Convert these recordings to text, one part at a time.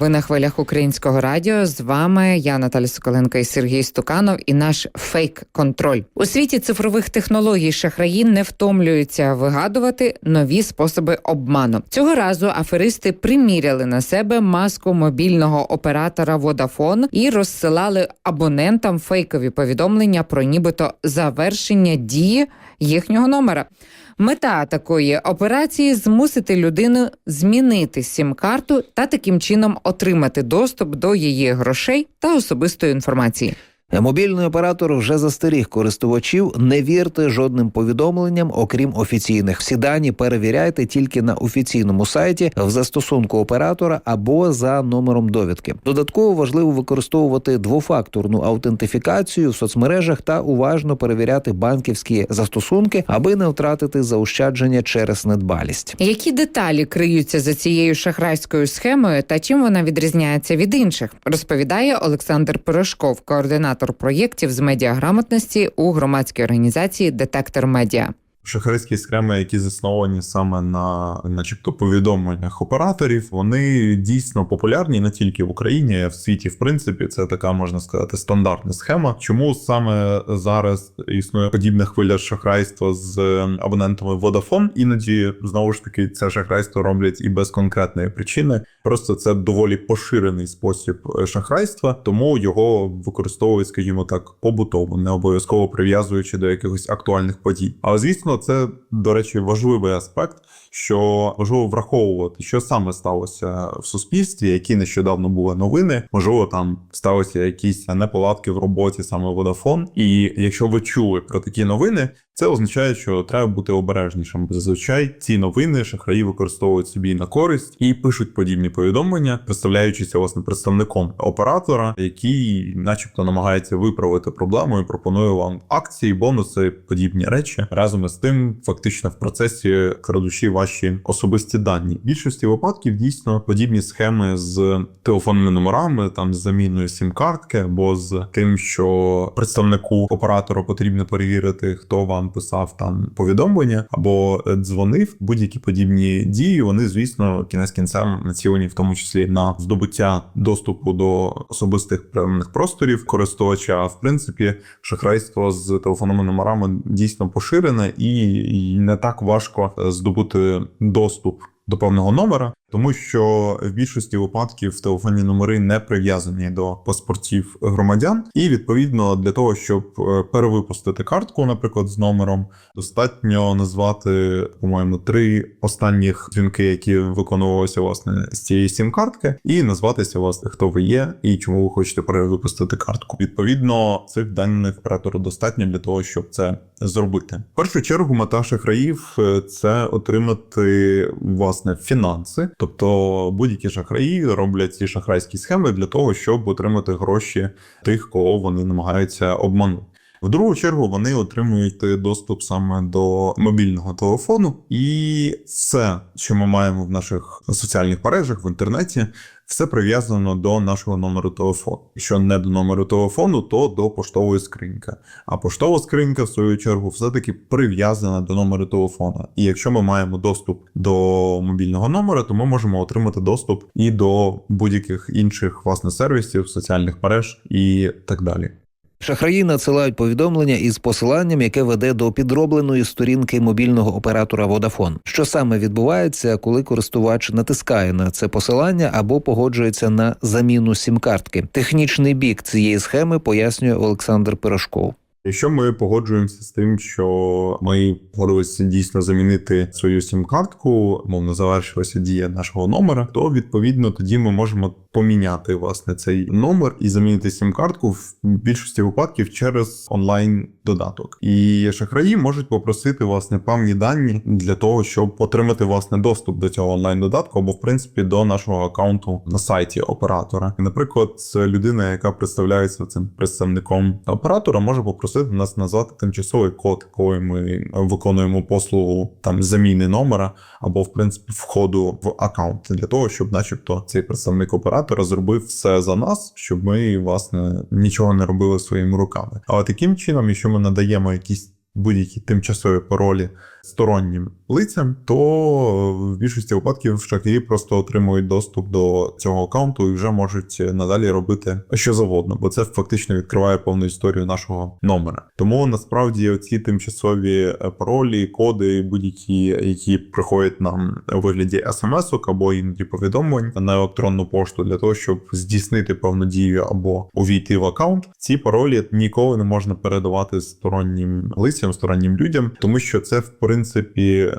Ви на хвилях українського радіо. З вами я Наталя Соколенко і Сергій Стуканов. І наш фейк-контроль у світі цифрових технологій шахраї не втомлюються вигадувати нові способи обману. Цього разу аферисти приміряли на себе маску мобільного оператора Vodafone і розсилали абонентам фейкові повідомлення про нібито завершення дії їхнього номера. Мета такої операції змусити людину змінити сім-карту та таким чином отримати доступ до її грошей та особистої інформації. Мобільний оператор вже застеріг користувачів. Не вірте жодним повідомленням, окрім офіційних. Всі дані перевіряйте тільки на офіційному сайті в застосунку оператора або за номером довідки. Додатково важливо використовувати двофакторну аутентифікацію в соцмережах та уважно перевіряти банківські застосунки, аби не втратити заощадження через недбалість. Які деталі криються за цією шахрайською схемою та чим вона відрізняється від інших, розповідає Олександр Пирожков, координатор проєктів з медіаграмотності у громадській організації Детектор Медіа. Шахрайські схеми, які засновані саме на, начебто, повідомленнях операторів, вони дійсно популярні не тільки в Україні, а в світі. В принципі, це така можна сказати стандартна схема. Чому саме зараз існує подібна хвиля шахрайства з абонентами Vodafone? Іноді знову ж таки це шахрайство роблять і без конкретної причини. Просто це доволі поширений спосіб е, шахрайства, тому його використовують, скажімо так, побутово, не обов'язково прив'язуючи до якихось актуальних подій. Але звісно, це до речі важливий аспект, що важливо враховувати, що саме сталося в суспільстві, які нещодавно були новини. Можливо, там сталися якісь неполадки в роботі саме Vodafone. І якщо ви чули про такі новини, це означає, що треба бути обережнішим. Зазвичай ці новини шахраї використовують собі на користь і пишуть подібні повідомлення, представляючися власне представником оператора, який, начебто, намагається виправити проблему і пропонує вам акції, бонуси, подібні речі. Разом із тим, фактично в процесі крадучі ваші особисті дані. В більшості випадків дійсно подібні схеми з телефонними номерами, там з заміною сім-картки, або з тим, що представнику оператора потрібно перевірити, хто вам писав там повідомлення або е, дзвонив. Будь-які подібні дії, вони, звісно, кінець кінцем націлені в тому числі на здобуття доступу до особистих певних просторів користувача. В принципі, шахрайство з телефонними номерами дійсно поширене і і не так важко е, здобути доступ до певного номера, тому що в більшості випадків телефонні номери не прив'язані до паспортів громадян, і відповідно для того, щоб е, перевипустити картку, наприклад, з номером, достатньо назвати, по-моєму, три останніх дзвінки, які виконувалися власне з цієї сім-картки, і назватися власне, хто ви є і чому ви хочете перевипустити картку. Відповідно, цих даних оператору достатньо для того, щоб це зробити. В першу чергу мета шахраїв е, це отримати власне фінанси. Тобто будь-які шахраї роблять ці шахрайські схеми для того, щоб отримати гроші тих, кого вони намагаються обманути. В другу чергу вони отримують доступ саме до мобільного телефону, і все, що ми маємо в наших соціальних мережах в інтернеті, все прив'язано до нашого номеру телефону. Якщо не до номеру телефону, то до поштової скриньки. А поштова скринька, в свою чергу, все-таки прив'язана до номеру телефона. І якщо ми маємо доступ до мобільного номера, то ми можемо отримати доступ і до будь-яких інших власне сервісів, соціальних мереж і так далі. Шахраї надсилають повідомлення із посиланням, яке веде до підробленої сторінки мобільного оператора Vodafone. Що саме відбувається, коли користувач натискає на це посилання або погоджується на заміну сім-картки? Технічний бік цієї схеми пояснює Олександр Пирожков. Якщо ми погоджуємося з тим, що ми погодилися дійсно замінити свою сім-картку, мовно завершилася дія нашого номера, то відповідно тоді ми можемо поміняти власне цей номер і замінити сім-картку в більшості випадків через онлайн додаток. І шахраї можуть попросити власне певні дані для того, щоб отримати власне доступ до цього онлайн додатку або в принципі до нашого аккаунту на сайті оператора. Наприклад, людина, яка представляється цим представником оператора, може попросити нас назвати тимчасовий код, коли ми виконуємо послугу там заміни номера або в принципі входу в аккаунт для того, щоб, начебто, цей представник оператора зробив все за нас, щоб ми власне нічого не робили своїми руками. Але таким чином, якщо ми надаємо якісь будь-які тимчасові паролі стороннім лицям, то в більшості випадків шахраї просто отримують доступ до цього аккаунту і вже можуть надалі робити що завгодно, бо це фактично відкриває повну історію нашого номера. Тому насправді ці тимчасові е, паролі, коди, будь-які, які приходять нам у вигляді смс-ок або іноді повідомлень на електронну пошту для того, щоб здійснити певну дію або увійти в аккаунт, ці паролі ніколи не можна передавати стороннім лицям, стороннім людям, тому що це в принципі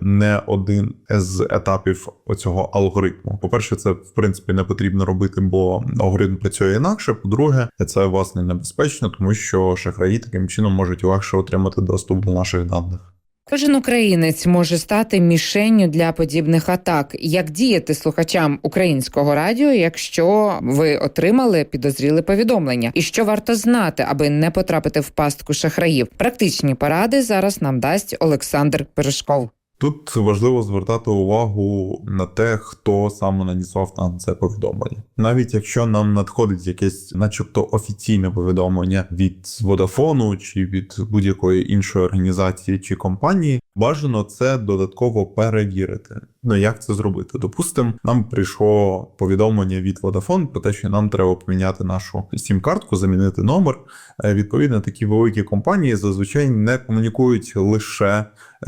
не один з етапів оцього алгоритму. По-перше, це в принципі не потрібно робити, бо алгоритм працює інакше. По-друге, це власне небезпечно, тому що шахраї таким чином можуть легше отримати доступ до наших даних. Кожен українець може стати мішенню для подібних атак. Як діяти слухачам українського радіо, якщо ви отримали підозріле повідомлення, і що варто знати, аби не потрапити в пастку шахраїв? Практичні поради зараз нам дасть Олександр Пирожков. Тут важливо звертати увагу на те, хто саме надіслав нам це повідомлення. Навіть якщо нам надходить якесь, начебто, офіційне повідомлення від Водафону чи від будь-якої іншої організації чи компанії, бажано це додатково перевірити. Ну як це зробити? Допустимо, нам прийшло повідомлення від Vodafone про те, що нам треба поміняти нашу сім-картку, замінити номер. Е, Відповідно, такі великі компанії зазвичай не комунікують лише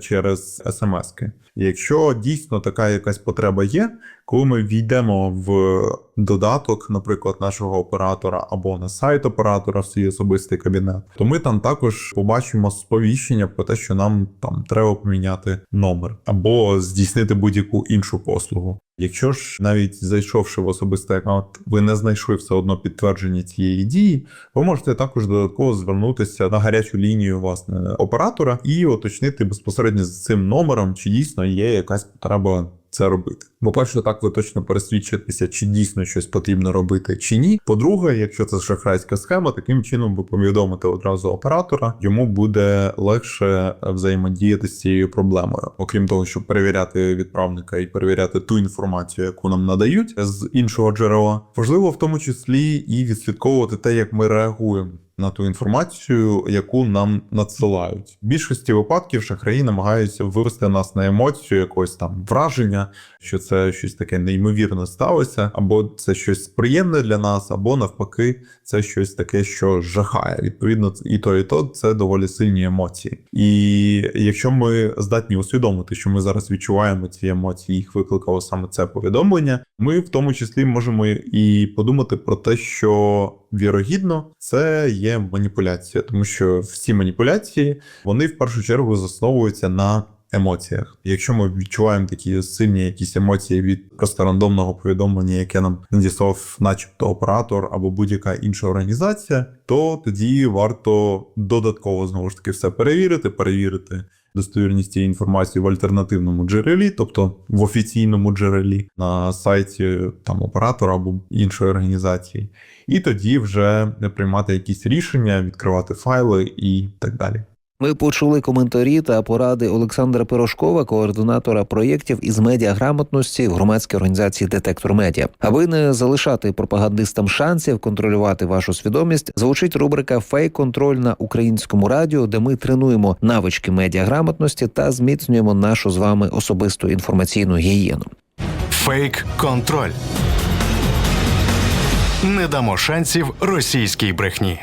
через смски. Якщо дійсно така якась потреба є, коли ми війдемо в додаток, наприклад, нашого оператора або на сайт оператора в свій особистий кабінет, то ми там також побачимо сповіщення про те, що нам там треба поміняти номер або здійснити будь-яку іншу послугу. Якщо ж навіть зайшовши в особистий аккаунт, ви не знайшли все одно підтвердження цієї дії, ви можете також додатково звернутися на гарячу лінію власне оператора і уточнити безпосередньо з цим номером, чи дійсно є якась потреба це робити. Бо перше, так ви точно пересвідчитеся, чи дійсно щось потрібно робити, чи ні. По-друге, якщо це шахрайська схема, таким чином ви повідомите одразу оператора, йому буде легше взаємодіяти з цією проблемою, окрім того, щоб перевіряти відправника і перевіряти ту інформацію, яку нам надають з іншого джерела. Важливо в тому числі і відслідковувати те, як ми реагуємо. На ту інформацію, яку нам надсилають, в більшості випадків шахраї намагаються вивести нас на емоцію, якогось там враження, що це щось таке неймовірне сталося, або це щось приємне для нас, або навпаки, це щось таке, що жахає. Відповідно, і то, і то це доволі сильні емоції. І якщо ми здатні усвідомити, що ми зараз відчуваємо ці емоції, їх викликало саме це повідомлення, ми в тому числі можемо і подумати про те, що вірогідно це є маніпуляція, тому що всі маніпуляції вони в першу чергу засновуються на емоціях. Якщо ми відчуваємо такі сильні якісь емоції від просто рандомного повідомлення, яке нам надіслав, начебто, оператор або будь-яка інша організація, то тоді варто додатково знову ж таки все перевірити, перевірити. Достовірність цієї інформації в альтернативному джерелі, тобто в офіційному джерелі на сайті там оператора або іншої організації, і тоді вже приймати якісь рішення, відкривати файли і так далі. Ми почули коментарі та поради Олександра Пирожкова, координатора проєктів із медіаграмотності в громадській організації Детектор Медіа. Аби не залишати пропагандистам шансів контролювати вашу свідомість, звучить рубрика Фейк-контроль на українському радіо, де ми тренуємо навички медіаграмотності та зміцнюємо нашу з вами особисту інформаційну гігієну. Фейк контроль. Не дамо шансів російській брехні.